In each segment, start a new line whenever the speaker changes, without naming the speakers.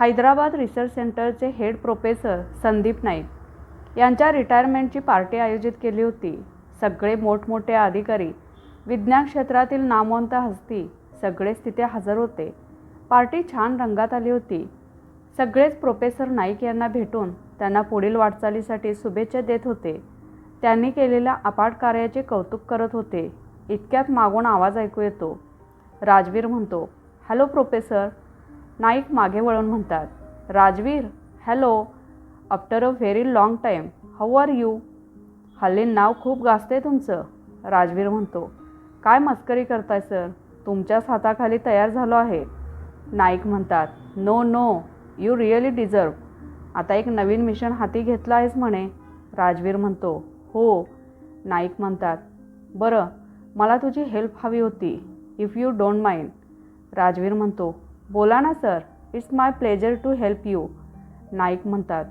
Hyderabad research सेंटरचे head professor Sandeep Naik यांच्या रिटायरमेंटची पार्टी आयोजित केली होती. सगळे मोठमोठे अधिकारी विज्ञान क्षेत्रातील नामवंत हस्ती सगळेच तिथे हजर होते. पार्टी छान रंगात आली होती. सगळेच प्रोफेसर नाईक यांना भेटून त्यांना पुढील वाटचालीसाठी शुभेच्छा देत होते. त्यांनी केलेल्या अपाट कार्याचे कौतुक करत होते. इतक्यात मागून आवाज ऐकू येतो. राजवीर म्हणतो हॅलो प्रोफेसर नाईक मागे वळून म्हणतात Rajveer hello after a very long time how are you हल्ली नाव खूप गाजते तुमचं राजवीर म्हणतो. काय मस्करी करताय सर तुमच्याच हाताखाली तयार झालो आहे. नाईक म्हणतात no no you really deserve आता एक नवीन मिशन हाती घेतलं आहेस म्हणे. राजवीर म्हणतो हो. नाईक म्हणतात बरं मला तुझी हेल्प हवी होती if you don't mind Rajveer म्हणतो बोला ना sir. It's my pleasure to help you Naik म्हणतात.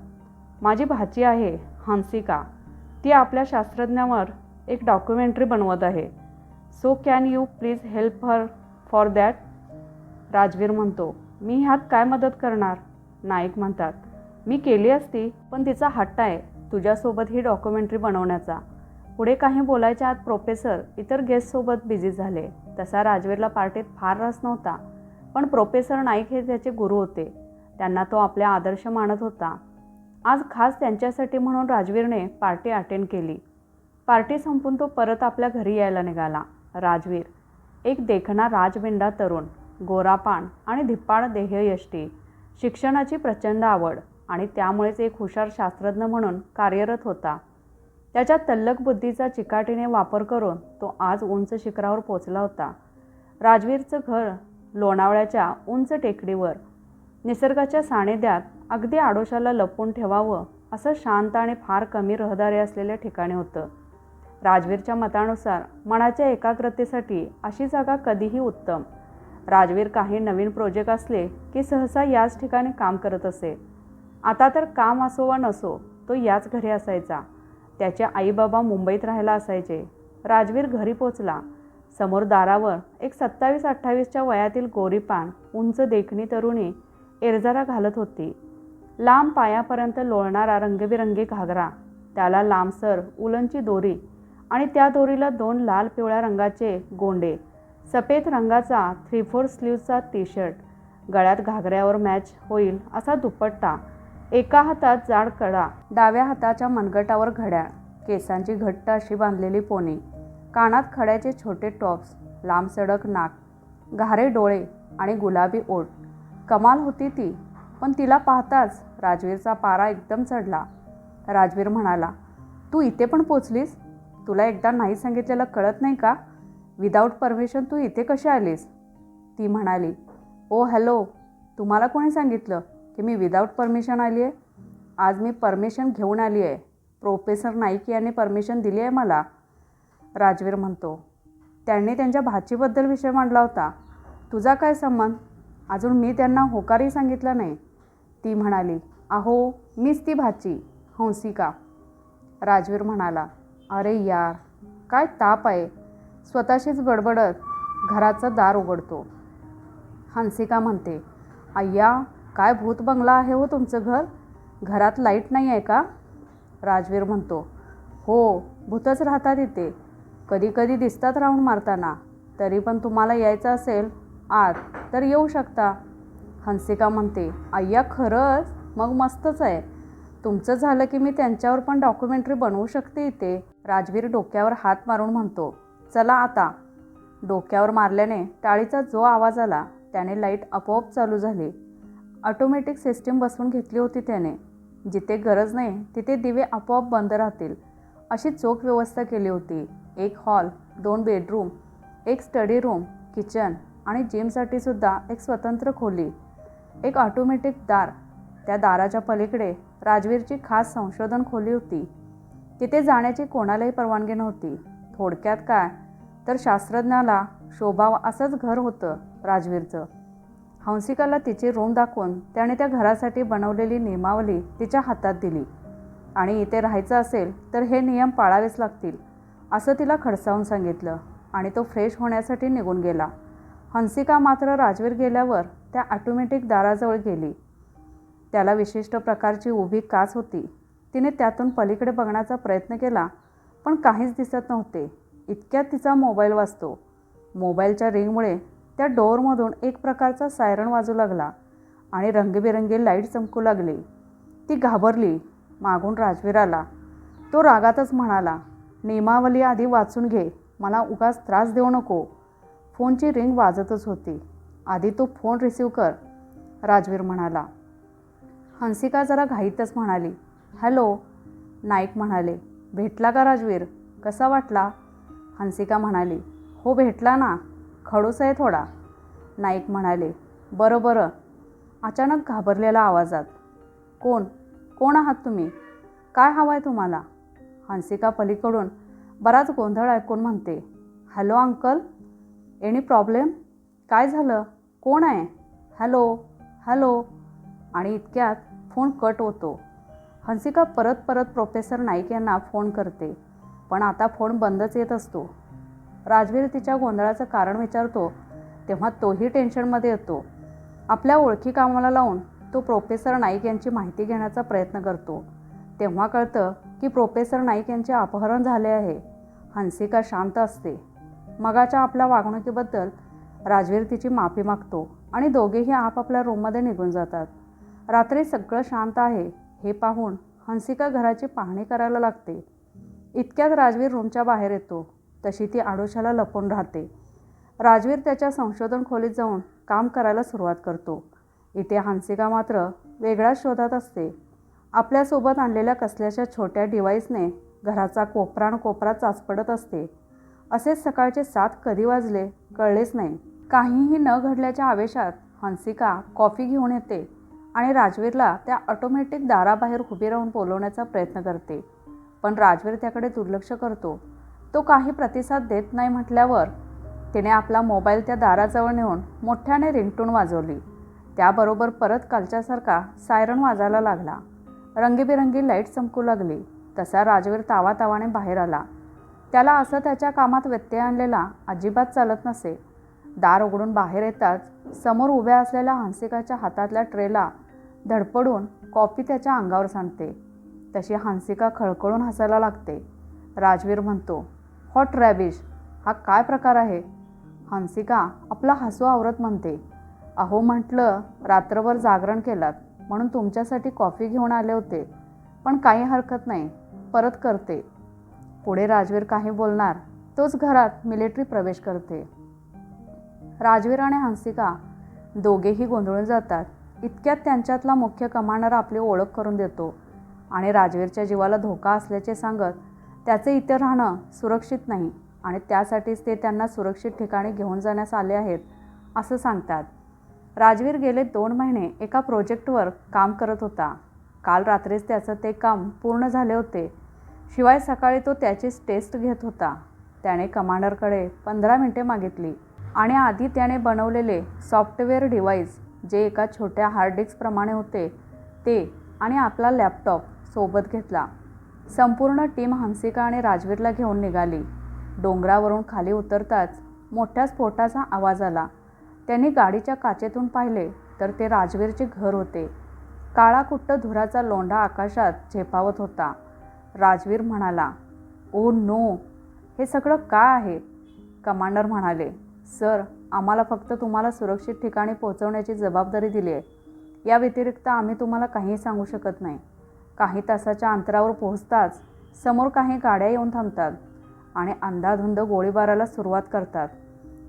माझी भाची आहे हंसिका. ती आपल्या शास्त्रज्ञावर एक डॉक्युमेंटरी बनवत आहे. So can you please help her for that Rajveer म्हणतो. मी ह्यात काय मदत करणार? नाईक म्हणतात. मी केली असती पण तिचा हट्ट आहे तुझ्यासोबत ही डॉक्युमेंटरी बनवण्याचा. पुढे काही बोलायच्या आत प्रोफेसर इतर गेस्टसोबत बिझी झाले. तसा राजवीरला पार्टीत फार रस नव्हता. पण प्रोफेसर नाईक हे त्याचे गुरु होते त्यांना तो आपले आदर्श मानत होता. आज खास त्यांच्यासाठी म्हणून राजवीरने पार्टी अटेंड केली. पार्टी संपून तो परत आपल्या घरी यायला निघाला. राजवीर एक देखणा राजबिंडा तरुण गोरापान आणि धिप्पाड देहयष्टी शिक्षणाची प्रचंड आवड आणि त्यामुळेच एक हुशार शास्त्रज्ञ म्हणून कार्यरत होता. त्याच्या तल्लक बुद्धीचा चिकाटीने वापर करून तो आज उंच शिखरावर पोचला होता. राजवीरचं घर लोणावळ्याच्या उंच टेकडीवर निसर्गाच्या सानिध्यात अगदी आडोशाला लपवून ठेवावं असं शांत आणि फार कमी रहदारी असलेल्या ठिकाणी होतं. राजवीरच्या मतानुसार मनाच्या एकाग्रतेसाठी अशी जागा कधीही उत्तम. राजवीर काही नवीन प्रोजेक्ट असले की सहसा याच ठिकाणी काम करत असे. आता तर काम असो वा नसो तो याच घरी असायचा. त्याचे आईबाबा मुंबईत राहायला असायचे. राजवीर घरी पोचला. समोर दारावर एक सत्तावीस अठ्ठावीसच्या वयातील गोरीपान उंच देखणी तरुणी एरजारा घालत होती. लांब पायापर्यंत लोळणारा रंगबिरंगी घागरा त्याला लांबसर उलनची दोरी आणि त्या दोरीला दोन लाल पिवळ्या रंगाचे गोंडे सफेद रंगाचा थ्री फोर स्लीवचा टी शर्ट गळ्यात घागऱ्यावर मॅच होईल असा दुपट्टा एका हातात जाड कडा डाव्या हाताच्या मनगटावर घड्याळ केसांची घट्ट अशी बांधलेली पोनी कानात खड्याचे छोटे टॉप्स लांब सडक नाक घारे डोळे आणि गुलाबी ओठ. कमाल होती ती पण तिला पाहताच राजवीरचा पारा एकदम चढला. राजवीर म्हणाला तू इथे पण पोचलीस? तुला एकदा नाही सांगितलेलं कळत नाही का? विदाऊट परमिशन तू इथे कशी आलीस? ती म्हणाली ओ हॅलो तुम्हाला कोणी सांगितलं की मी विदाऊट परमिशन आली आहे आज मी परमिशन घेऊन आली आहे प्रोफेसर नाईक यांनी परमिशन दिली आहे मला. राजवीर म्हणतो. त्यांनी त्यांच्या भाचीबद्दल विषय मांडला होता. तुझा काय संबंध? अजून मी त्यांना होकारही सांगितलं नाही. ती म्हणाली अहो मीच ती भाची. हंसिका राजवीर म्हणाला अरे यार काय ताप आहे. स्वतःशीच गडबडत घराचं दार उघडतो. हंसिका म्हणते अय्या काय भूत बंगला आहे हो तुमचं घर? घरात लाइट नाही आहे का? राजवीर म्हणतो हो भूतच राहतात इथे. कधी कधी दिसतात राऊंड मारताना तरी पण तुम्हाला यायचं असेल आत तर येऊ शकता. हंसिका म्हणते अय्या खरंच? मग मस्तच आहे. तुमचं झालं की मी त्यांच्यावर पण डॉक्युमेंटरी बनवू शकते इथे. राजवीर डोक्यावर हात मारून म्हणतो चला आता. डोक्यावर मारल्याने टाळीचा जो आवाज आला त्याने लाइट आपोआप चालू झाली. ऑटोमॅटिक सिस्टीम बसवून घेतली होती त्याने. जिथे गरज नाही तिथे दिवे आपोआप बंद राहतील अशी चोख व्यवस्था केली होती. एक हॉल दोन बेडरूम एक स्टडी रूम किचन आणि जिमसाठी सुद्धा एक स्वतंत्र खोली एक ऑटोमॅटिक दार. त्या दाराच्या पलीकडे राजवीरची खास संशोधन खोली होती. तिथे जाण्याची कोणालाही परवानगी नव्हती. थोडक्यात काय? तर शास्त्रज्ञाला शोभाव असंच घर होतं राजवीरचं. हंसिकाला तिची रूम दाखवून त्याने त्या घरासाठी बनवलेली नियमावली तिच्या हातात दिली. आणि इथे राहायचं असेल तर हे नियम पाळावेच लागतील. असं तिला खडसावून सांगितलं आणि तो फ्रेश होण्यासाठी निघून गेला. हंसिका मात्र राजवीर गेल्यावर त्या ऑटोमॅटिक दाराजवळ गेली. त्याला विशिष्ट प्रकारची उभी काच होती. तिने त्यातून पलीकडे बघण्याचा प्रयत्न केला पण काहीच दिसत नव्हते. इतक्यात तिचा मोबाईल वाजतो. मोबाईलच्या रिंगमुळे त्या डोअरमधून एक प्रकारचा सायरन वाजू लागला आणि रंगीबेरंगी लाइट चमकू लागली. ती घाबरली मागून राजवीर आला. तो रागातच म्हणाला नियमावली आधी वाचून घे. मला उगाच त्रास देऊ नको. फोनची रिंग वाजतच होती. आधी तू फोन रिसीव कर राजवीर म्हणाला. हंसिका जरा घाईतच म्हणाली. हॅलो नाईक म्हणाले. भेटला का राजवीर? कसा वाटला? हंसिका म्हणाली. हो भेटला ना. खडूस आहे थोडा. नाईक म्हणाले. बरं बरं. अचानक घाबरलेला आवाजात. कोण? कोण आहात तुम्ही? काय हवं आहे तुम्हाला? हंसिका पलीकडून बराच गोंधळ ऐकून म्हणते हॅलो अंकल एनी प्रॉब्लेम? काय झालं? कोण आहे? Hello hello. आणि इतक्यात फोन कट होतो. हंसिका परत परत प्रोफेसर नाईक यांना फोन करते पण आता फोन बंदच येत असतो. राजवीर तिच्या गोंधळाचं कारण विचारतो तेव्हा तोही टेन्शनमध्ये येतो. आपल्या ओळखी कामाला लावून तो प्रोफेसर नाईक यांची माहिती घेण्याचा प्रयत्न करतो. तेव्हा कळतं की प्रोफेसर नाईक यांचे अपहरण झाले आहे. हंसिका शांत असते. मगाच्या आपल्या वागणुकीबद्दल राजवीर तिची माफी मागतो आणि दोघेही आपापल्या रूममध्ये निघून जातात. रात्री सगळं शांत आहे. हे पाहून हंसिका घराची पाहणी करायला लागते. इतक्यात राजवीर रूमच्या बाहेर येतो. तशी ती आडोशाला लपून राहते. राजवीर त्याच्या संशोधन खोलीत जाऊन काम करायला सुरुवात करतो. इथे हंसिका मात्र वेगळ्याच शोधात असते. आपल्यासोबत आणलेल्या कसल्याच्या छोट्या डिव्हाइसने घराचा कोपरा कोपरा चाचपडत असते. असेच सकाळचे सात कधी वाजले कळलेच नाही. काहीही न घडल्याच्या आवेशात हंसिका कॉफी घेऊन येते आणि राजवीरला त्या ऑटोमॅटिक दाराबाहेर उभी राहून बोलवण्याचा प्रयत्न करते. पण राजवीर त्याकडे दुर्लक्ष करतो. तो काही प्रतिसाद देत नाही म्हटल्यावर तिने आपला मोबाईल त्या दाराजवळ नेऊन मोठ्याने रिंगटून वाजवली. त्याबरोबर परत कालच्यासारखा सायरन वाजायला लागला. रंगीबेरंगी लाइट चमकू लागली. तसा राजवीर तावातावाने बाहेर आला. त्याला असं त्याच्या कामात व्यत्यय आणलेला अजिबात चालत नसे. दार उघडून बाहेर येताच समोर उभ्या असलेल्या हांसिकाच्या हातातल्या ट्रेला धडपडून कॉफी त्याच्या अंगावर सांडते. तशी हांसिका खळखळून हसायला लागते. राजवीर म्हणतो हॉट रॅबिश हा काय प्रकार आहे? हंसिका आपला हसू आवरत म्हणते. अहो म्हटलं रात्रभर जागरण केलात. म्हणून तुमच्यासाठी कॉफी घेऊन आले होते. पण काही हरकत नाही. परत करते. पुढे राजवीर काही बोलणार तोच घरात मिलिटरी प्रवेश करते. राजवीर आणि हंसिका दोघेही गोंधळून जातात. इतक्यात त्यांच्यातला मुख्य कमांडर आपली ओळख करून देतो आणि राजवीरच्या जीवाला धोका असल्याचे सांगत त्याचे इथे राहणं सुरक्षित नाही आणि त्यासाठीच ते त्यांना सुरक्षित ठिकाणी घेऊन जाण्यास आले आहेत असं सांगतात. राजवीर गेले दोन महिने एका प्रोजेक्टवर काम करत होता. काल रात्रीच त्याचं ते काम पूर्ण झाले होते. शिवाय सकाळी तो त्याचीच टेस्ट घेत होता. त्याने कमांडरकडे पंधरा मिनटे मागितली आणि आधी त्याने बनवलेले सॉफ्टवेअर डिव्हाइस जे एका छोट्या हार्ड डिस्कप्रमाणे होते ते आणि आपला लॅपटॉप सोबत घेतला. संपूर्ण टीम हंसिका आणि राजवीरला घेऊन निघाली. डोंगरावरून खाली उतरताच मोठ्या स्फोटाचा आवाज आला. त्यांनी गाडीच्या काचेतून पाहिले तर ते राजवीरचे घर होते. काळा कुट्ट धुराचा लोंढा आकाशात झेपावत होता. राजवीर म्हणाला ओ नो हे सगळं काय आहे? कमांडर म्हणाले सर आम्हाला फक्त तुम्हाला सुरक्षित ठिकाणी पोहोचवण्याची जबाबदारी दिली आहे. या व्यतिरिक्त आम्ही तुम्हाला काहीही सांगू शकत नाही. काही तासाच्या अंतरावर पोहोचताच समोर काही गाड्या येऊन थांबतात आणि अंधाधुंद गोळीबाराला सुरुवात करतात.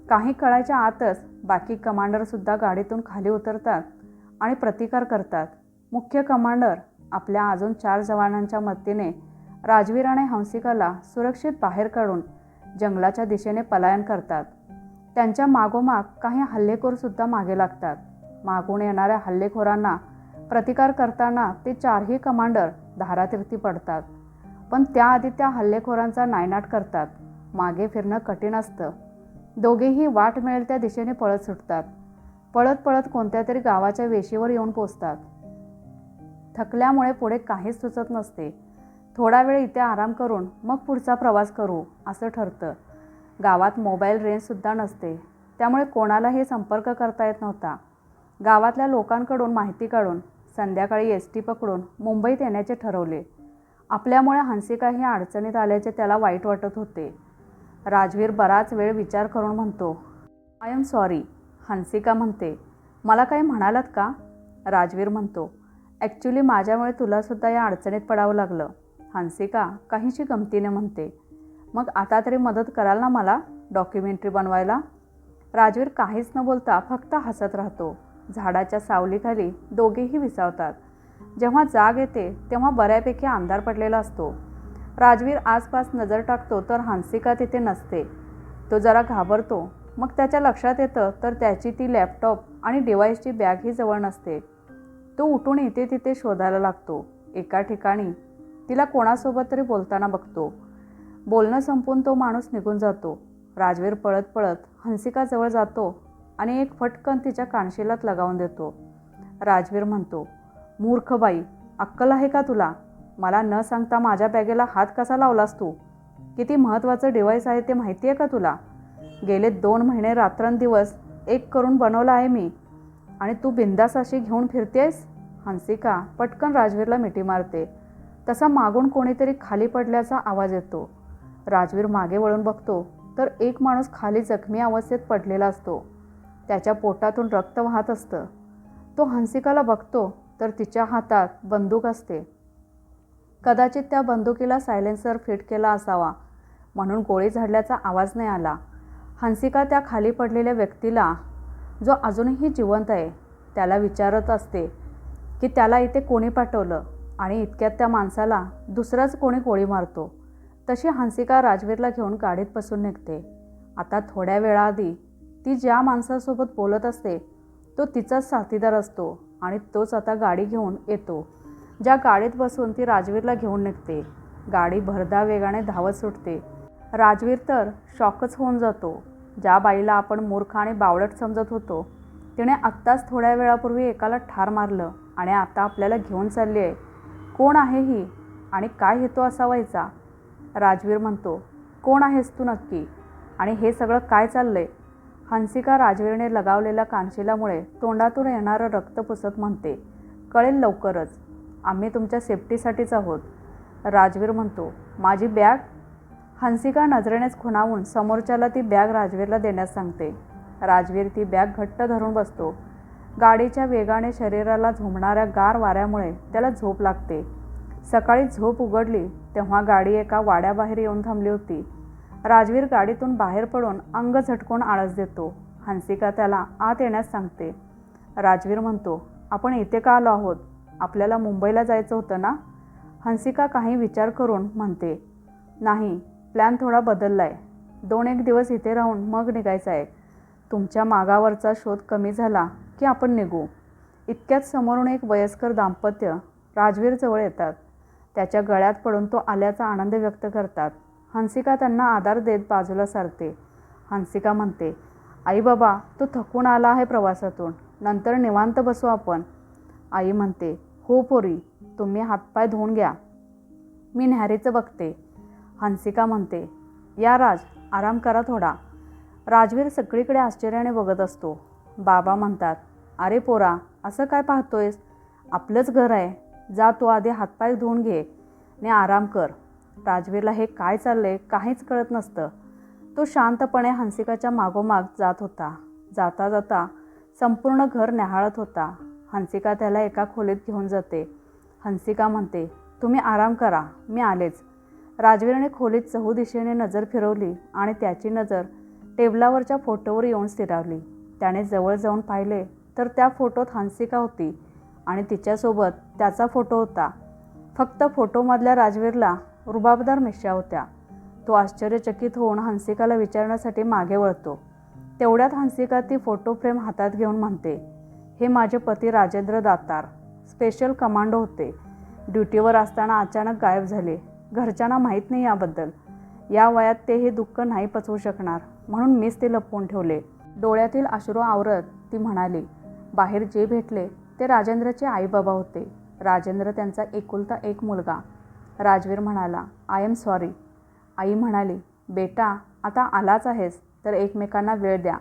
काही कळायच्या आतच बाकी कमांडरसुद्धा गाडीतून खाली उतरतात आणि प्रतिकार करतात. मुख्य कमांडर आपल्या अजून चार जवानांच्या मदतीने राजवीर आणि हंसिकाला सुरक्षित बाहेर काढून जंगलाच्या दिशेने पलायन करतात. त्यांच्या मागोमाग काही हल्लेखोरसुद्धा मागे लागतात. मागून येणाऱ्या हल्लेखोरांना प्रतिकार करताना ते चारही कमांडर धारातीर्थी पडतात. पण त्याआधी त्या हल्लेखोरांचा नायनाट करतात. मागे फिरणं कठीण असतं. दोघेही वाट मिळेल त्या दिशेने पळत सुटतात. पळत पळत कोणत्या तरी गावाच्या वेशीवर येऊन पोचतात. थकल्यामुळे पुढे काहीच सुचत नसते. थोडा वेळ इथे आराम करून मग पुढचा प्रवास करू असं ठरतं. गावात मोबाईल रेंजसुद्धा नसते. त्यामुळे कोणालाही संपर्क करता येत नव्हता. गावातल्या लोकांकडून माहिती काढून संध्याकाळी एस टी पकडून मुंबईत येण्याचे ठरवले. आपल्यामुळे हंसिका ही अडचणीत आल्याचे त्याला वाईट वाटत होते. राजवीर बराच वेळ विचार करून म्हणतो आय एम सॉरी हंसिका म्हणते. मला काही म्हणालात का? राजवीर म्हणतो ॲक्च्युली माझ्यामुळे तुलासुद्धा या अडचणीत पडावं लागलं. हंसिका काहीशी गमतीने म्हणते मग आता तरी मदत कराल ना मला डॉक्युमेंटरी बनवायला? राजवीर काहीच न बोलता फक्त हसत राहतो. झाडाच्या सावलीखाली दोघेही विसावतात. जेव्हा जाग येते तेव्हा बऱ्यापैकी अंधार पडलेला असतो. राजवीर आसपास नजर टाकतो तर हंसिका तिथे नसते. तो जरा घाबरतो. मग त्याच्या लक्षात येतं तर त्याची ती लॅपटॉप आणि डिव्हाइसची बॅगही जवळ नसते. तो उठून इथे तिथे शोधायला लागतो. एका ठिकाणी. तिला कोणासोबत तरी बोलताना बघतो. बोलणं संपून तो माणूस निघून जातो. राजवीर पळत पळत हंसिकाजवळ जातो आणि एक फटकन तिच्या कानशिलात लगावून देतो. राजवीर म्हणतो मूर्ख बाई अक्कल आहे का तुला? मला न सांगता माझ्या बॅगेला हात कसा लावलास तू? किती महत्त्वाचं डिव्हाइस आहे ते माहिती आहे का तुला? गेले दोन महिने रात्रंदिवस एक करून बनवला आहे मी. आणि तू बिंदास अशी घेऊन फिरतेस हंसिका पटकन राजवीरला मिठी मारते. तसा मागून कोणीतरी खाली पडल्याचा आवाज येतो. राजवीर मागे वळून बघतो तर एक माणूस खाली जखमी अवस्थेत पडलेला असतो. त्याच्या पोटातून रक्त वाहत असतं. तो हंसिकाला बघतो तर तिच्या हातात बंदूक असते. कदाचित त्या बंदुकीला सायलेन्सर फिट केला असावा म्हणून गोळी झाडल्याचा आवाज नाही आला. हंसिका त्या खाली पडलेल्या व्यक्तीला जो अजूनही जिवंत आहे त्याला विचारत असते की त्याला इथे कोणी पाठवलं आणि इतक्यात त्या माणसाला दुसराच कोणी गोळी मारतो? तशी हंसिका राजवीरला घेऊन गाडीत बसून निघते. आता थोड्या वेळाआधी ती ज्या माणसासोबत बोलत असते तो तिचाच साथीदार असतो आणि तोच आता गाडी घेऊन येतो. ज्या गाडीत बसून ती राजवीरला घेऊन निघते. गाडी भरधा वेगाने धावत सुटते. राजवीर तर शॉकच होऊन जातो. ज्या बाईला आपण मूर्ख आणि बावळट समजत होतो तिने आत्ताच थोड्या वेळापूर्वी एकाला ठार मारलं आणि आता आपल्याला घेऊन चालली आहे. कोण आहे ही आणि काय हेतू असा व्हायचा राजवीर म्हणतो कोण आहेस तू नक्की? आणि हे सगळं काय चाललंय? हंसिका राजवीरने लगावलेल्या कानशिलामुळे तोंडातून येणारं रक्त पुसत म्हणते कळेल लवकरच. आम्ही तुमच्या सेफ्टीसाठीच आहोत. राजवीर म्हणतो माझी बॅग? हंसिका नजरेनेच खुणावून समोरच्याला ती बॅग राजवीरला देण्यास सांगते. राजवीर ती बॅग घट्ट धरून बसतो. गाडीच्या वेगाने शरीराला झोंबणाऱ्या गार वाऱ्यामुळे त्याला झोप लागते. सकाळी झोप उघडली तेव्हा गाडी एका वाड्याबाहेर येऊन थांबली होती. राजवीर गाडीतून बाहेर पडून अंग झटकून आळस देतो. हंसिका त्याला आत येण्यास सांगते. राजवीर म्हणतो आपण इथे का आलो आहोत? आपल्याला मुंबईला जायचं होतं ना? हंसिका काही विचार करून म्हणते नाही प्लॅन थोडा बदलला आहे दोन एक दिवस इथे राहून मग निघायचं आहे तुमच्या मागावरचा शोध कमी झाला की आपण निघू. इतक्यात समोरून एक वयस्कर दाम्पत्य राजवीरजवळ येतात. त्याच्या गळ्यात पडून तो आल्याचा आनंद व्यक्त करतात. हंसिका त्यांना आधार देत बाजूला सारते. हंसिका म्हणते आई बाबा तो थकून आला आहे प्रवासातून. नंतर निवांत बसू आपण. आई म्हणते हो पोरी तुम्ही हातपाय धुवून घ्या. मी न्याहारीचं बघते. हंसिका म्हणते या राज आराम करा थोडा. राजवीर सगळीकडे आश्चर्याने बघत असतो. बाबा म्हणतात अरे पोरा असं काय पाहतोयस? आपलंच घर आहे. जा तू आधी हातपाय धुवून घे. आणि आराम कर. राजवीरला हे काय चाललंय काहीच कळत नसतं. तो शांतपणे हंसिकाच्या मागोमाग जात होता. जाता जाता संपूर्ण घर न्याहाळत होता. हंसिका त्याला एका खोलीत घेऊन जाते. हंसिका म्हणते तुम्ही आराम करा मी आलेच. राजवीरने खोलीत चहू दिशेने नजर फिरवली आणि त्याची नजर टेबलावरच्या फोटोवर येऊन स्थिरावली. त्याने जवळ जाऊन पाहिले तर त्या फोटोत हंसिका होती आणि तिच्यासोबत त्याचा फोटो होता. फक्त फोटोमधल्या राजवीरला रुबाबदार मिश्या होत्या. तो आश्चर्यचकित होऊन हंसिकाला विचारण्यासाठी मागे वळतो. तेवढ्यात हंसिका ती फोटो फ्रेम हातात घेऊन म्हणते हे माझे पती राजेंद्र दातार. स्पेशल कमांडो होते. ड्युटीवर असताना अचानक गायब झाले. घरच्यांना माहीत नाही याबद्दल. या वयात ते हे दुःख नाही पचवू शकणार. म्हणून मीच ते लपवून ठेवले. डोळ्यातील अश्रू आवरत ती म्हणाली बाहेर जे भेटले ते राजेंद्रचे आईबाबा होते. राजेंद्र त्यांचा एकुलता एक मुलगा. राजवीर म्हणाला आय एम सॉरी आई म्हणाली बेटा आता आलाच आहेस तर एकमेकांना वेळ द्या.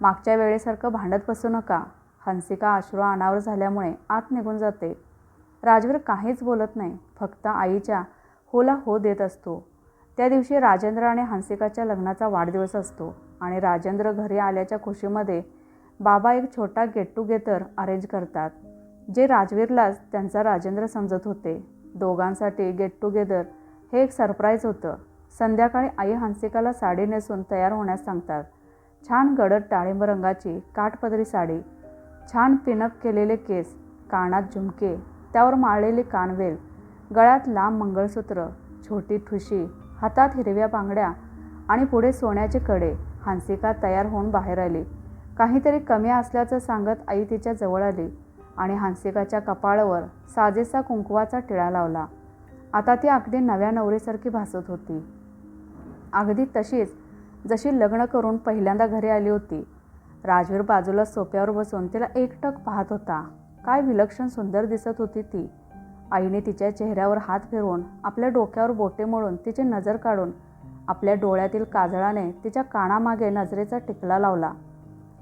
मागच्या वेळेसारखं भांडत बसू नका. हंसिका अश्रू अनावर झाल्यामुळे आत निघून जाते. राजवीर काहीच बोलत नाही फक्त आईच्या होला हो देत असतो. त्या दिवशी राजेंद्र आणि हंसिकाच्या लग्नाचा वाढदिवस असतो आणि राजेंद्र घरी आल्याच्या खुशीमध्ये बाबा एक छोटा गेट टुगेदर अरेंज करतात जे राजवीरलाच त्यांचा राजेंद्र समजत होते. दोघांसाठी गेट टुगेदर हे एक सरप्राईज होतं. संध्याकाळी आई हंसिकाला साडी नेसून तयार होण्यास सांगतात. छान गडद डाळिंब रंगाची काठपदरी साडी छान पिनअप केलेले केस कानात झुमके त्यावर माळलेले कानवेल गळ्यात लांब मंगळसूत्र छोटी ठुशी हातात हिरव्या बांगड्या आणि पुढे सोन्याचे कडे हांसिका तयार होऊन बाहेर आली. काहीतरी कमी असल्याचं सांगत आई तिच्या जवळ आली आणि हांसिकाच्या कपाळावर साजेसा कुंकवाचा टिळा लावला. आता ती अगदी नव्या नवरीसारखी भासत होती. अगदी तशीच जशी लग्न करून पहिल्यांदा घरी आली होती राजवीर बाजूला सोप्यावर बसून तिला एकटक पाहत होता. काय विलक्षण सुंदर दिसत होती ती. आईने तिच्या चेहऱ्यावर हात फिरवून आपल्या डोक्यावर बोटे मोडून तिची नजर काढून आपल्या डोळ्यातील काजळाने तिच्या कानामागे नजरेचा टिकला लावला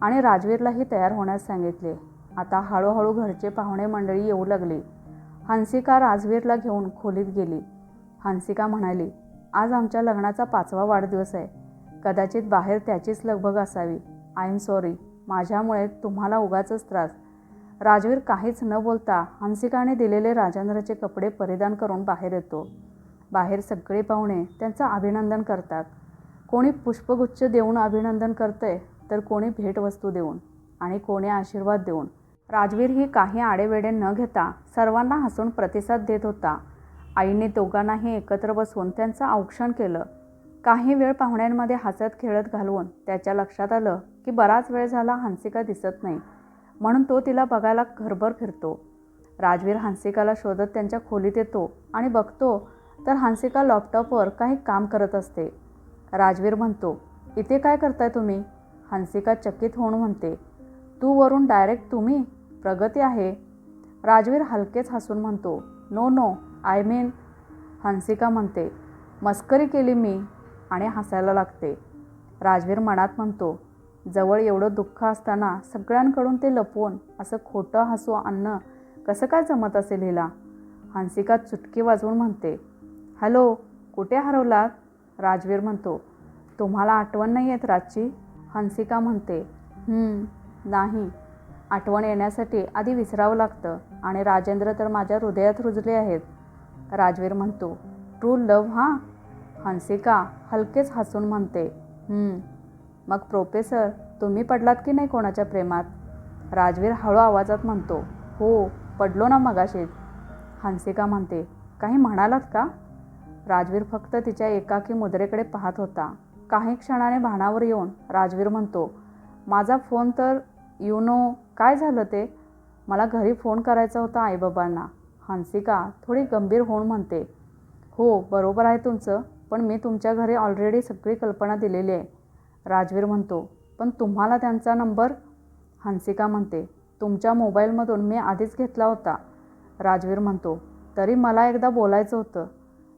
आणि राजवीरलाही तयार होण्यास सांगितले. आता हळूहळू घरचे पाहुणे मंडळी येऊ लागली. हंसिका राजवीरला घेऊन खोलीत गेली. हंसिका म्हणाली आज आमच्या लग्नाचा पाचवा वाढदिवस आहे. कदाचित बाहेर त्याचीच लगबग असावी. I am sorry. माझ्यामुळे तुम्हाला उगाचच त्रास. राजवीर काहीच न बोलता हंसिकाने दिलेले राजेंद्रचे कपडे परिधान करून बाहेर येतो. बाहेर सगळे पाहुणे त्यांचं अभिनंदन करतात. कोणी पुष्पगुच्छ देऊन अभिनंदन करतंय तर कोणी भेटवस्तू देऊन आणि कोणी आशीर्वाद देऊन. राजवीर ही काही आडेवेडे न घेता सर्वांना हसून प्रतिसाद देत होता. आईने दोघांनाही एकत्र बसवून त्यांचं औक्षण केलं. काही वेळ पाहुण्यांमध्ये हसत खेळत घालवून त्याच्या लक्षात आलं की बराच वेळ झाला हांसिका दिसत नाही. म्हणून तो तिला बघायला घरभर फिरतो. राजवीर हांसिकाला शोधत त्यांच्या खोलीत येतो आणि बघतो तर हांसिका लॅपटॉपवर काही काम करत असते. राजवीर म्हणतो इथे काय करताय तुम्ही? हंसिका चकित होऊन म्हणते तू वरून डायरेक्ट तुम्ही? प्रगती आहे. राजवीर हलकेच हसून म्हणतो no no I mean Hansika म्हणते मस्करी केली मी आणि हसायला लागते. राजवीर मनात म्हणतो जवळ एवढं दुःख असताना सगळ्यांकडून ते लपवून असं खोटं हसू आणणं कसं काय जमत असेल हिला? हंसिका चुटकी वाजवून म्हणते हॅलो कुठे हरवलात? राजवीर म्हणतो तुम्हाला आठवण नाही येत रातची हंसिका म्हणते नाही. आठवण येण्यासाठी आधी विसरावं लागतं आणि राजेंद्र तर माझ्या हृदयात रुजले आहेत. राजवीर म्हणतो ट्रू लव हां? हंसिका हलकेच हसून म्हणते मग प्रोफेसर तुम्ही पडलात की नाही कोणाच्या प्रेमात? राजवीर हळू आवाजात म्हणतो हो पडलो ना मगाशीच हंसिका म्हणते काही म्हणालात का? राजवीर फक्त तिच्या एकाकी मुद्रेकडे पाहत होता. काही क्षणाने भानावर येऊन राजवीर म्हणतो माझा फोन तर यू नो काय झालं ते? मला घरी फोन करायचा होता आईबाबांना. हंसिका थोडी गंभीर होऊन म्हणते हो बरोबर आहे तुमचं. पण मी तुमच्या घरी ऑलरेडी सगळी कल्पना दिलेली आहे. राजवीर म्हणतो पण तुम्हाला त्यांचा नंबर? हंसिका म्हणते तुमच्या मोबाईलमधून मी आधीच घेतला होता. राजवीर म्हणतो तरी मला एकदा बोलायचं होतं.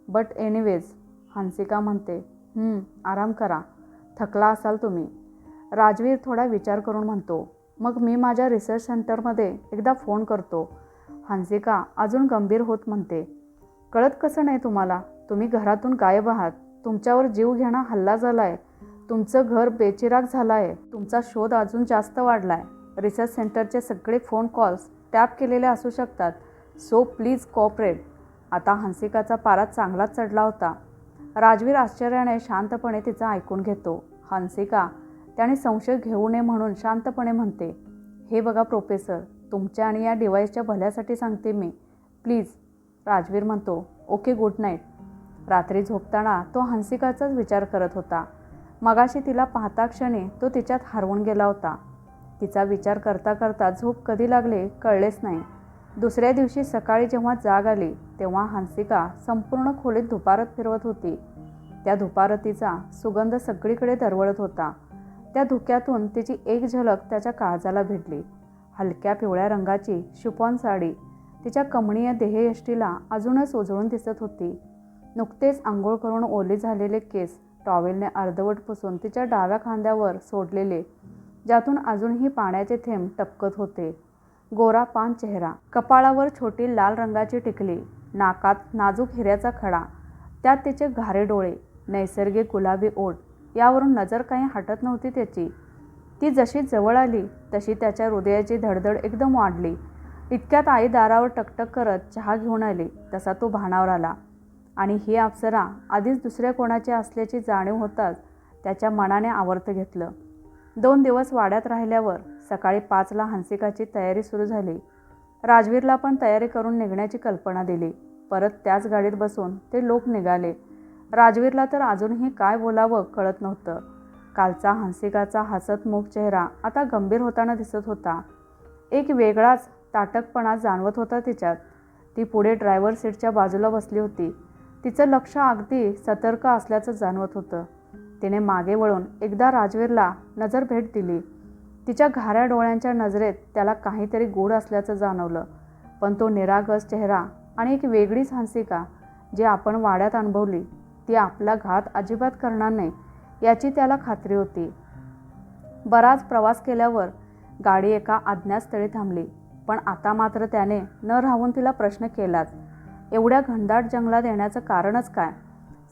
बट एनिवेज हंसिका म्हणते आराम करा. थकला असाल तुम्ही. राजवीर थोडा विचार करून म्हणतो मग मी माझ्या रिसर्च सेंटरमध्ये एकदा फोन करतो. हंसिका अजून गंभीर होत म्हणते कळत कसं नाही तुम्हाला? तुम्ही घरातून गायब आहात. तुमच्यावर जीव घेणा हल्ला झाला आहे तुमचं घर बेचिराग झालं आहे तुमचा शोध अजून जास्त वाढला आहे रिसर्च सेंटरचे सगळे फोन कॉल्स टॅप केलेले असू शकतात. सो प्लीज कॉपरेट आता हंसिकाचा पारा चांगलाच चढला होता. राजवीर आश्चर्याने शांतपणे तिचं ऐकून घेतो. हंसिका त्याने संशय घेऊ नये म्हणून शांतपणे म्हणते हे बघा प्रोफेसर तुमच्या आणि या डिव्हाइसच्या भल्यासाठी सांगते मी. प्लीज राजवीर म्हणतो. Okay good night. रात्री झोपताना तो हंसिकाचाच विचार करत होता. मगाशी तिला पाहता क्षणी तो तिच्यात हरवून गेला होता. तिचा विचार करता करता झोप कधी लागले कळलेच नाही. दुसऱ्या दिवशी सकाळी जेव्हा जाग आली तेव्हा हंसिका संपूर्ण खोलीत धुपारत फिरवत होती. त्या धुपारतीचा सुगंध सगळीकडे दरवळत होता. त्या धुक्यातून तिची एक झलक त्याच्या काळजाला भेटली हलक्या पिवळ्या रंगाची शिफॉन साडी तिच्या कमणीय देहयष्टीला अजूनच उजळून दिसत होती. नुकतेच आंघोळ करून ओले झालेले केस टॉवेलने अर्धवट पुसून तिच्या डाव्या खांद्यावर सोडलेले ज्यातून अजूनही पाण्याचे थेंब टपकत होते. गोरा पान चेहरा कपाळावर छोटी लाल रंगाची टिकली नाकात नाजूक हिऱ्याचा खडा त्यात तिचे घारे डोळे नैसर्गिक गुलाबी ओठ यावरून नजर काही हटत नव्हती त्याची. ती जशी जवळ आली तशी त्याच्या हृदयाची धडधड एकदम वाढली. इतक्यात आई दारावर टकटक करत चहा घेऊन आली तसा तो भानावर आला. आणि ही अप्सरा आधीच दुसऱ्या कोणाची असल्याची जाणीव होताच त्याच्या मनाने आवर्त घेतलं. दोन दिवस वाड्यात राहिल्यावर सकाळी पाचला हंसिकाची तयारी सुरू झाली. राजवीरला पण तयारी करून निघण्याची कल्पना दिली. परत त्याच गाडीत बसून ते लोक निघाले. राजवीरला तर अजूनही काय बोलावं कळत नव्हतं. कालचा हंसिकाचा हसतमुख चेहरा आता गंभीर होताना दिसत होता. एक वेगळाच ताटकपणा जाणवत होता तिच्यात. ती पुढे ड्रायव्हर सीटच्या बाजूला बसली होती. तिचं लक्ष अगदी सतर्क असल्याचं जाणवत होतं. तिने मागे वळून एकदा राजवीरला नजर भेट दिली. तिच्या घाऱ्या डोळ्यांच्या नजरेत त्याला काहीतरी गोड असल्याचं जाणवलं. पण तो निरागस चेहरा आणि एक वेगळीच हंसिका जी आपण वाड्यात अनुभवली ती आपला घात अजिबात करणार नाही याची त्याला खात्री होती. बराच प्रवास केल्यावर गाडी एका अज्ञातस्थळी थांबली पण आता मात्र त्याने न राहून तिला प्रश्न केलाच. एवढ्या घनदाट जंगलात येण्याचं कारणच काय?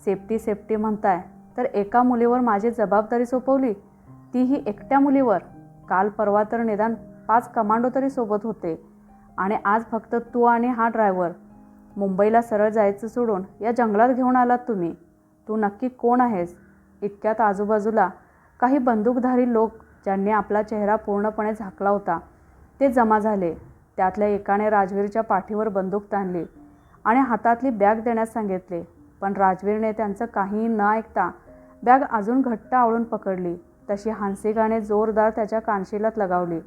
सेफ्टी सेफ्टी म्हणताय. तर एका मुलीवर माझी जबाबदारी सोपवली? तीही एकट्या मुलीवर? काल परवा तर निदान पाच कमांडो तरी सोबत होते. आणि आज फक्त तू आणि हा ड्रायव्हर. मुंबईला सरळ जायचं सोडून या जंगलात घेऊन आलात तुम्ही. तू नक्की कोण आहेस? इतक्यात आजूबाजूला काही बंदूकधारी लोक ज्यांनी आपला चेहरा पूर्णपणे झाकला होता ते जमा झाले. त्यातल्या एकाने राजवीरच्या पाठीवर बंदूक ताणली. आणि हातातली बॅग देण्यास सांगितले. पण राजवीरने त्यांचं काहीही न ऐकता बॅग अजून घट्ट आवळून पकडली. तशी हांसिकाने जोरदार त्याच्या कानशिलात लगावली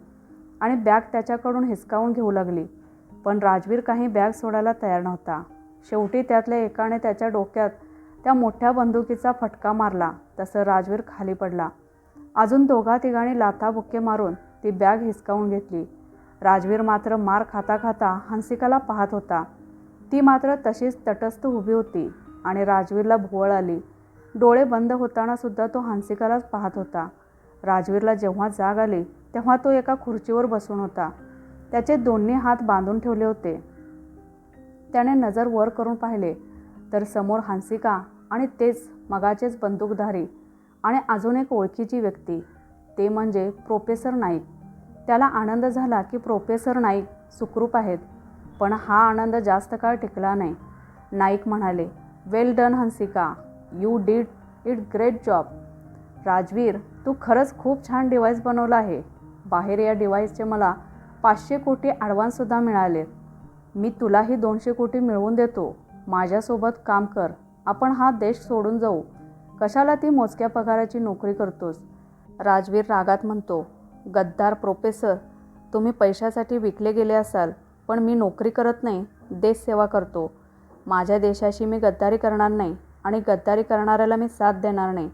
आणि बॅग त्याच्याकडून हिसकावून घेऊ लागली. पण राजवीर काही बॅग सोडायला तयार नव्हता. शेवटी त्यातल्या एकाने त्याच्या डोक्यात त्या मोठ्या बंदुकीचा फटका मारला. तसं राजवीर खाली पडला. अजून दोघा तिघांनी लाथाबुक्के मारून ती बॅग हिसकावून घेतली. राजवीर मात्र मार खाता खाता हंसिकाला पाहत होता. ती मात्र तशीच तटस्थ उभी होती आणि राजवीरला भुवळ आली. डोळे बंद होताना सुद्धा तो हांसिकालाच पाहत होता. राजवीरला जेव्हा जाग आली तेव्हा तो एका खुर्चीवर बसून होता. त्याचे दोन्ही हात बांधून ठेवले होते. त्याने नजर वर करून पाहिले तर समोर हांसिका आणि तेच मगाचेच बंदूकधारी आणि अजून एक ओळखीची व्यक्ती. ते म्हणजे प्रोफेसर नाईक. त्याला आनंद झाला की प्रोफेसर नाईक सुखरूप आहेत. पण हा आनंद जास्त काळ टिकला नाही. नाईक म्हणाले well done Hansika. You did it great job Rajveer तू खरंच खूप छान डिव्हाइस बनवलं आहे. बाहेर या डिव्हाइसचे मला पाचशे कोटी ॲडव्हान्ससुद्धा मिळाले. मी तुलाही दोनशे कोटी मिळवून देतो. माझ्यासोबत काम कर. आपण हा देश सोडून जाऊ. कशाला ती मोजक्या पगाराची नोकरी करतोस? राजवीर रागात म्हणतो गद्दार प्रोफेसर तुम्ही पैशासाठी विकले गेले असाल. पण मी नोकरी करत नाही देशसेवा करतो. माझ्या देशाशी मी गद्दारी करणार नाही आणि गद्दारी करणाऱ्याला मी साथ देणार नाही.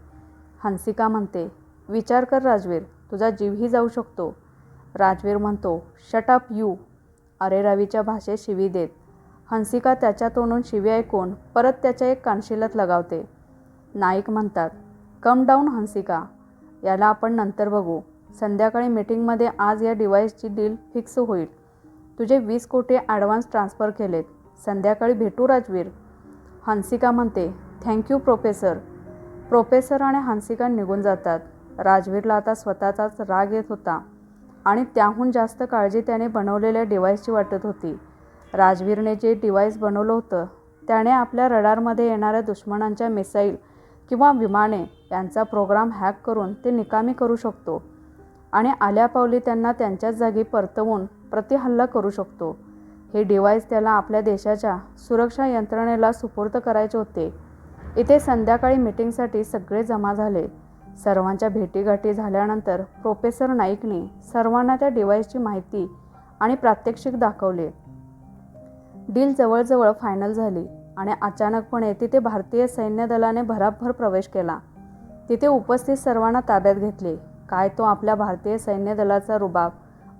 हंसिका म्हणते विचार कर राजवीर तुझा जीवही जाऊ शकतो. राजवीर म्हणतो शट अप यू अरे रवीच्या भाषेत शिवी देत. हंसिका त्याच्या तोंडून शिवी ऐकून परत त्याच्या एक कानशिलात लगावते. नाईक म्हणतात कम डाऊन हंसिका. याला आपण नंतर बघू. संध्याकाळी मीटिंगमध्ये आज या डिव्हाइसची डील फिक्स होईल. तुझे वीस कोटी ॲडव्हान्स ट्रान्स्फर केलेत. संध्याकाळी भेटू राजवीर. हंसिका म्हणते थँक्यू प्रोफेसर प्रोफेसर आणि हंसिका निघून जातात. राजवीरला आता स्वतःचाच राग येत होता. आणि त्याहून जास्त काळजी त्याने बनवलेल्या डिव्हाइसची वाटत होती. राजवीरने जे डिव्हाइस बनवलं होतं त्याने आपल्या रडारमध्ये येणाऱ्या दुश्मनांच्या मिसाईल किंवा विमाने यांचा प्रोग्राम हॅक करून ते निकामी करू शकतो. आणि आल्यापावली त्यांना त्यांच्याच जागी परतवून प्रतिहल्ला करू शकतो. हे डिव्हाइस त्याला आपल्या देशाच्या सुरक्षा यंत्रणेला सुपूर्द करायचे होते. इथे संध्याकाळी मीटिंगसाठी सगळे जमा झाले. सर्वांच्या भेटीगाठी झाल्यानंतर प्रोफेसर नाईकने सर्वांना त्या डिव्हाइसची माहिती आणि प्रात्यक्षिक दाखवले. डील जवळजवळ फायनल झाली आणि अचानकपणे तिथे भारतीय सैन्य दलाने भराभर प्रवेश केला. तिथे उपस्थित सर्वांना ताब्यात घेतले. काय तो आपल्या भारतीय सैन्य दलाचा रुबाब?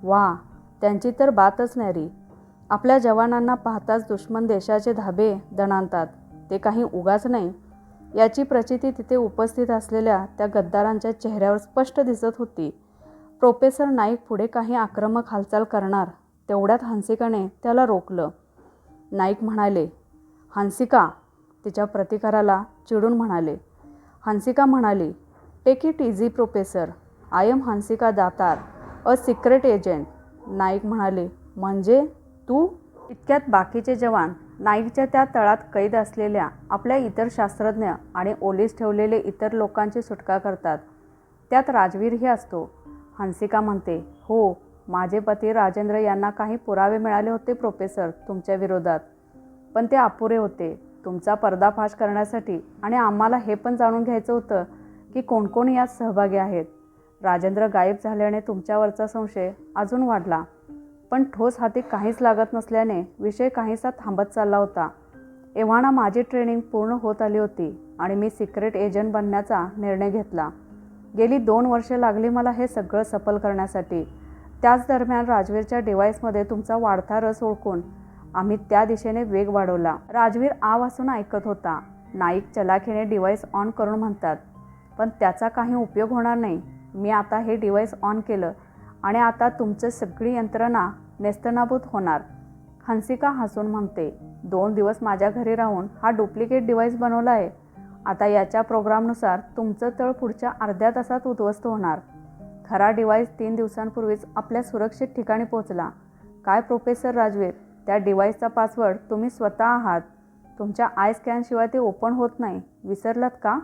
वा त्यांची तर बातच न्यारी आपल्या जवानांना पाहताच दुश्मन देशाचे धाबे दणाणतात ते काही उगाच नाही. याची प्रचिती तिथे उपस्थित असलेल्या त्या गद्दारांच्या चेहऱ्यावर स्पष्ट दिसत होती. प्रोफेसर नाईक पुढे काही आक्रमक हालचाल करणार तेवढ्यात हंसिकाने त्याला रोखलं. नाईक म्हणाले हंसिका तिच्या प्रतिकाराला चिडून म्हणाले. हंसिका म्हणाली take it easy professor. I am Hansika Datar a secret agent. Naik म्हणाले म्हणजे तू? इतक्यात बाकीचे जवान नाईकच्या त्या तळात कैद असलेल्या आपल्या इतर शास्त्रज्ञ आणि ओलीस ठेवलेले इतर लोकांची सुटका करतात. त्यात राजवीरही असतो. हंसिका म्हणते हो माझे पती राजेंद्र यांना काही पुरावे मिळाले होते प्रोफेसर तुमच्या विरोधात. पण ते अपुरे होते. तुमचा पर्दाफाश करण्यासाठी आणि आम्हाला हे पण जाणून घ्यायचं होतं की कोण कोण यात सहभागी आहेत. राजेंद्र गायब झाल्याने तुमच्यावरचा संशय अजून वाढला. पण ठोस हाती काहीच लागत नसल्याने विषय काहीसा थांबत चालला होता. एव्हाना माझी ट्रेनिंग पूर्ण होत आली होती आणि मी सिक्रेट एजंट बनण्याचा निर्णय घेतला. गेली दोन वर्षे लागली मला हे सगळं सफल करण्यासाठी. त्याच दरम्यान राजवीरच्या डिव्हाइसमध्ये तुमचा वाढता रस ओळखून आम्ही त्या दिशेने वेग वाढवला. राजवीर आ वासून ऐकत होता. नाईक चलाखीने डिव्हाइस ऑन करून म्हणतात पण त्याचा काही उपयोग होणार नाही. मी आता हे डिव्हाइस ऑन केलं आणि आता तुमचं सगळी यंत्रणा नेस्तनाभूत होणार. हंसिका हसून म्हणते दोन दिवस माझ्या घरी राहून हा डुप्लिकेट डिव्हाइस बनवला आहे आता याच्या प्रोग्रामनुसार तुमचं तळ पुढच्या अर्ध्या तासात उद्ध्वस्त होणार. खरा डिव्हाइस तीन दिवसांपूर्वीच आपल्या सुरक्षित ठिकाणी पोहोचला. काय प्रोफेसर राजवीर त्या डिव्हाइसचा पासवर्ड तुम्ही स्वतः आहात. तुमच्या आय स्कॅनशिवाय ते ओपन होत नाही. विसरलात का?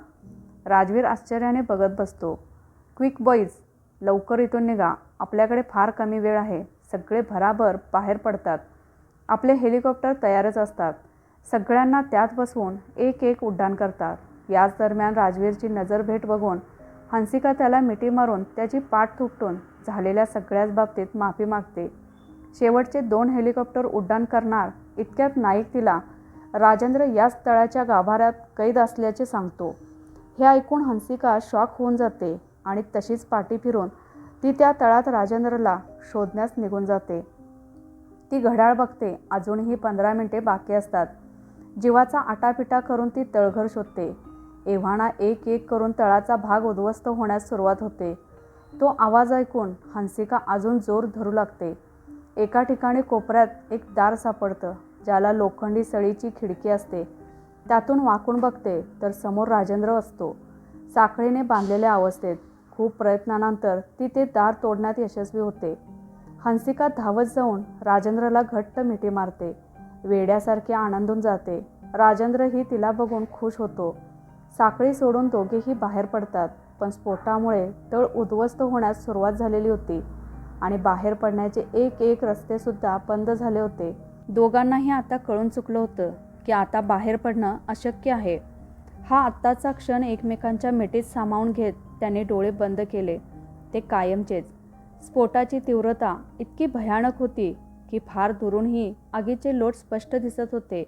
राजवीर आश्चर्याने बघत बसतो. क्विक बॉईज लवकर इथून निघा. आपल्याकडे फार कमी वेळ आहे. सगळे भराभर बाहेर पडतात. आपले हेलिकॉप्टर तयारच असतात. सगळ्यांना त्यात बसवून एक एक उड्डाण करतात. याच दरम्यान राजवीरची नजर भेट बघून हंसिका त्याला मिठी मारून त्याची पाठ थुपटून झालेल्या सगळ्याच बाबतीत माफी मागते. शेवटचे दोन हेलिकॉप्टर उड्डाण करणार इतक्यात नाईक तिला राजेंद्र याच तळाच्या गाभाऱ्यात कैद असल्याचे सांगतो. हे ऐकून हंसिका शॉक होऊन जाते. आणि तशीच पाठी फिरून ती त्या तळात राजेंद्रला शोधण्यास निघून जाते. ती घड्याळ बघते अजूनही पंधरा मिनिटे बाकी असतात. जीवाचा आटापिटा करून ती तळघर शोधते. एव्हाना एक एक करून तळाचा भाग उद्ध्वस्त होण्यास सुरुवात होते. तो आवाज ऐकून हंसिका अजून जोर धरू लागते. एका ठिकाणी कोपऱ्यात एक दार सापडतं ज्याला लोखंडी सळीची खिडकी असते. त्यातून वाकून बघते तर समोर राजेंद्र असतो. साखळीने बांधलेल्या अवस्थेत खूप प्रयत्नानंतर ती ते दार तोडण्यात यशस्वी होते. हंसिका धावत जाऊन राजेंद्रला घट्ट मिठी मारते. वेड्यासारखी आनंदून जाते. राजेंद्रही तिला बघून खुश होतो. साखळी सोडून दोघेही बाहेर पडतात पण स्फोटामुळे तळ उद्ध्वस्त होण्यास सुरुवात झालेली होती आणि बाहेर पडण्याचे एक एक रस्तेसुद्धा बंद झाले होते. दोघांनाही आता कळून चुकलं होतं की आता बाहेर पडणं अशक्य आहे. हा आत्ताचा क्षण एकमेकांच्या मिठीत सामावून घेत त्याने डोळे बंद केले. ते कायमचेच. स्फोटाची तीव्रता इतकी भयानक होती की फार दुरूनही आगीचे लोट स्पष्ट दिसत होते.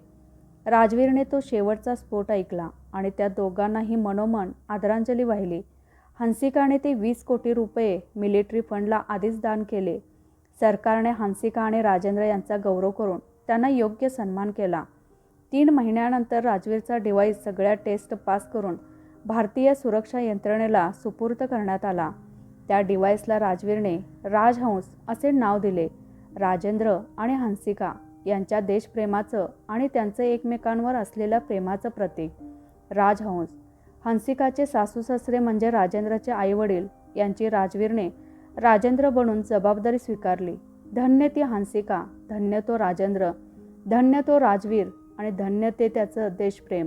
राजवीरने तो शेवटचा स्फोट ऐकला आणि त्या दोघांनाही मनोमन आदरांजली वाहिली. हंसिकाने ते वीस कोटी रुपये मिलिटरी फंडला आधीच दान केले. सरकारने हंसिका आणि राजेंद्र यांचा गौरव करून त्यांना योग्य सन्मान केला. तीन महिन्यानंतर राजवीरचा डिव्हाइस सगळ्या टेस्ट पास करून भारतीय सुरक्षा यंत्रणेला सुपूर्त करण्यात आला. त्या डिव्हाइसला राजवीरने राजहंस असे नाव दिले राजेंद्र आणि हंसिका यांच्या देशप्रेमाचं आणि त्यांचं एकमेकांवर असलेल्या प्रेमाचं प्रतीक राजहंस. हंसिकाचे सासू सासरे म्हणजे राजेंद्रचे आईवडील यांची राजवीरने राजेंद्र बनून जबाबदारी स्वीकारली. धन्य ती हंसिका धन्य तो राजेंद्र धन्य तो राजवीर आणि धन्य ते त्याचं देशप्रेम.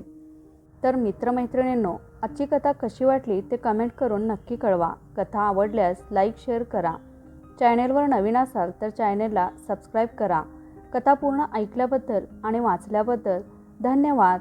तर मित्रमैत्रिणींनो आजची कथा कशी वाटली ते कमेंट करून नक्की कळवा. कथा आवडल्यास लाईक शेअर करा. चॅनेलवर नवीन असाल तर चॅनेलला सबस्क्राईब करा. कथा पूर्ण ऐकल्याबद्दल आणि वाचल्याबद्दल धन्यवाद.